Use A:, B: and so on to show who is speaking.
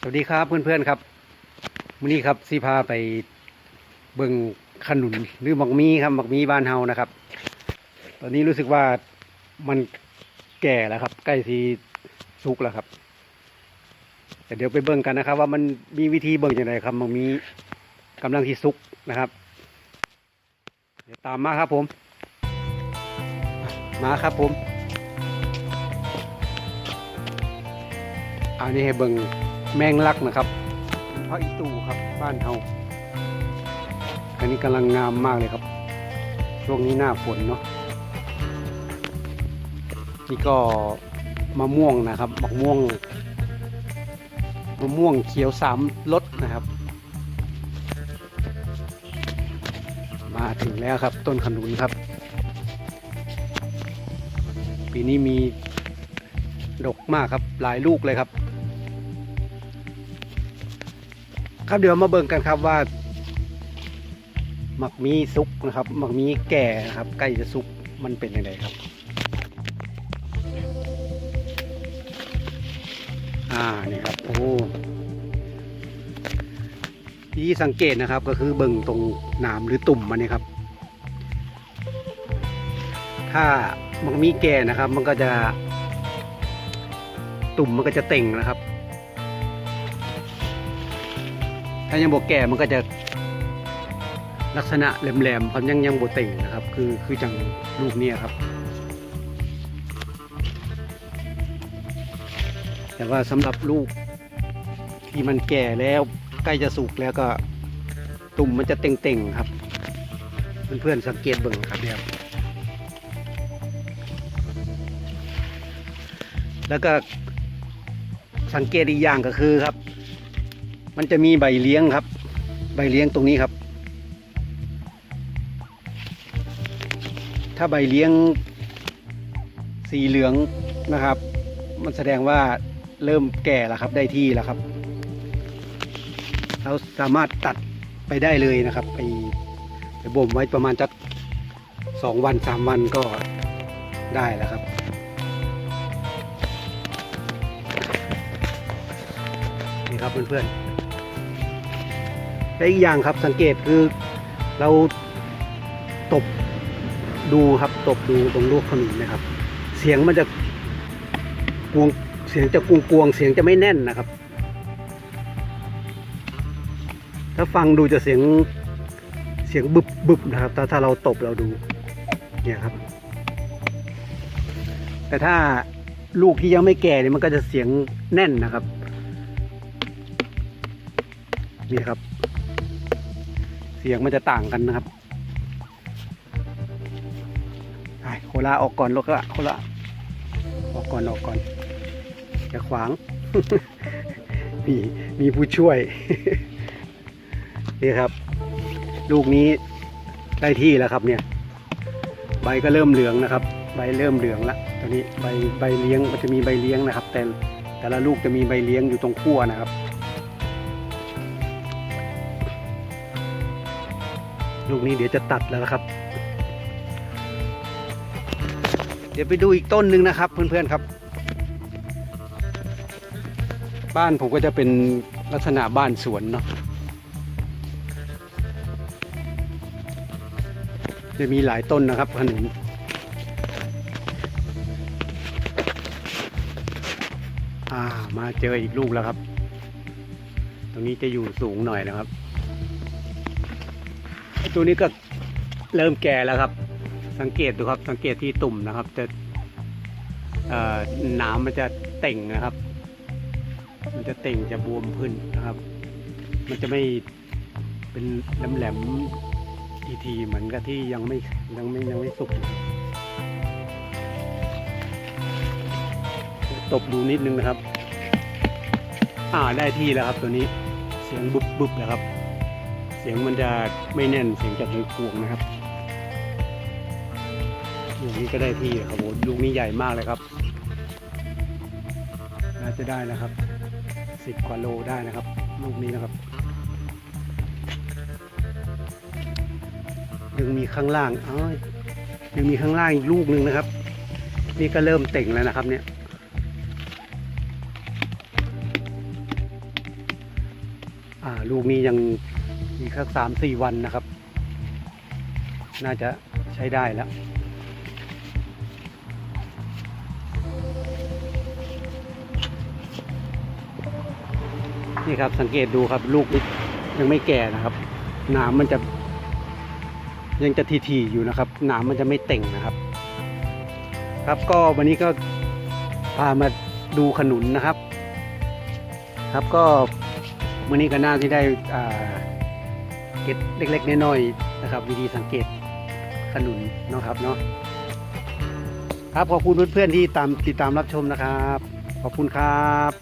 A: สวัสดีครับเพื่อนๆครับวันนี้ครับสีพาไปเบิ่งขนุนหรือหมักมีครับหมักมีบ้านเฮานะครับ ตอนนี้รู้สึกว่ามันแก่แล้วครับ ใกล้ที่สุกแล้วครับแต่เดี๋ยวไปเบิ่งกันนะครับ ว่ามันมีวิธีเบิ่งอย่างไรครับหมักมีกำลังที่สุกนะครับ เดี๋ยวตามมาครับผม มาครับผมอันนี้ให้เบิ่ง แมงลักนะครับพระอิตูครับ บ้านเฮาอันนี้กำลังงามมากเลยครับ ช่วงนี้หน้าฝนเนาะนี่ก็มะม่วงนะครับมะม่วงมะม่วงเขียวสามรสนะครับ มาถึงแล้วครับ ต้นขนุนครับ ปีนี้มีดกมากครับหลายลูกเลยครับ ครับเดี๋ยวมาเบิ่งกันครับว่าหมักมีสุกนะครับหมักมีแก่นะครับใกล้จะสุกมันเป็นยังไงครับ อ่านี่ครับโอ้ที่สังเกตนะครับก็คือเบิ่งตรงหนามหรือตุ่มมันนี่ครับ ถ้าหมักมีแก่นะครับ มันก็จะ ตุ่มมันก็จะเต่งนะครับ ถ้ายังบวแก่มันก็จะลักษณะแหลมๆครับยังยังบวเต่งนะครับ คือคือจังลูกนี่ยครับ แต่ว่าสำหรับลูกที่มันแก่แล้วใกล้จะสุกแล้วก็ตุ่มมันจะเต่งๆครับ เพื่อนๆสังเกตเบิ่งครับเดี๋ยวแล้วก็สังเกตอีกอย่างก็คือครับ มันจะมีใบเลี้ยงครับ ใบเลี้ยงตรงนี้ครับ ถ้าใบเลี้ยงสีเหลืองนะครับ มันแสดงว่าเริ่มแก่แล้วครับได้ที่แล้วครับ เราสามารถตัดไปได้เลยนะครับ ไปไปบ่มไว้ประมาณจักสองวันสามวันก็ได้แล้วครับ นี่ครับเพื่อนๆ และอีกอย่างครับสังเกตคือเราตบดูครับตบดูตรงลูกขนุนนะครับ เสียงมันจะกวงเสียงจะกวงกวงเสียงจะไม่แน่นนะครับ ถ้าฟังดูจะเสียงเสียงบึบบึบนะครับ ถ้าถ้าเราตบเราดูเนี่ยครับ แต่ถ้าลูกที่ยังไม่แก่เนี่ยมันก็จะเสียงแน่นนะครับนี่ครับ สียงมันจะต่างกันนะครับไโคลาออกก่อนลูกละโคลาออกก่อนออกก่อน อย่าขวาง มีมีผู้ช่วย นี่ครับ ลูกนี้ได้ที่แล้วครับเนี่ย ใบก็เริ่มเหลืองนะครับ ใบเริ่มเหลืองละตอนนี้ใบใบเลี้ยงมันจะมีใบเลี้ยงนะครับ แต่แต่ละลูกจะมีใบเลี้ยงอยู่ตรงขั้วนะครับ ลูกนี้เดี๋ยวจะตัดแล้วนะครับ เดี๋ยวไปดูอีกต้นหนึ่งนะครับ เพื่อนๆครับ บ้านผมก็จะเป็นลักษณะบ้านสวนเนาะจะมีหลายต้นนะครับขนุนอ่ามาเจออีกลูกแล้วครับ ตรงนี้จะอยู่สูงหน่อยนะครับ ตัวนี้ก็เริ่มแก่แล้วครับ สังเกตดูครับ สังเกตที่ตุ่มนะครับจะหนามมันจะเต่งนะครับ มันจะเต่งจะบวมขึ้นนะครับ มันจะไม่เป็นแหลมๆทีๆเหมือนกับที่ยังไม่ยังไม่ยังไม่สุกตบดูนิดนึงนะครับ อ่าได้ที่แล้วครับตัวนี้เสียงบุบบุบๆนะครับ เสียงมันจะไม่แน่นเสียงจะเลยกวงนะครับลูกนี้ก็ได้ที่ครับโอ้ลูกนี้ใหญ่มากเลยครับน่าจะได้นะครับสิบกว่าโลได้นะครับ ลูกนี้นะครับยังมีข้างล่างอ้ายังมีข้างล่างอีกลูกหนึ่งนะครับ นี่ก็เริ่มเต่งแล้วนะครับเนี่ยอ่าลูกนี้ยัง อีกสักสามสี่วันนะครับ น่าจะใช้ได้แล้วนี่ครับสังเกตดูครับลูกยังไม่แก่นะครับหนามมันจะยังจะทีๆอยู่นะครับหนามมันจะไม่เต่งนะครับ ครับก็วันนี้ก็พามาดูขนุนนะครับ ครับก็วันนี้ก็น่าที่ได้อ่า เก็บเล็กๆน้อยๆนะครับ วิธีสังเกตขนุนเนาะครับเนาะครับขอบคุณเพื่อนๆที่ตามติดตามรับชมนะครับ ขอบคุณครับ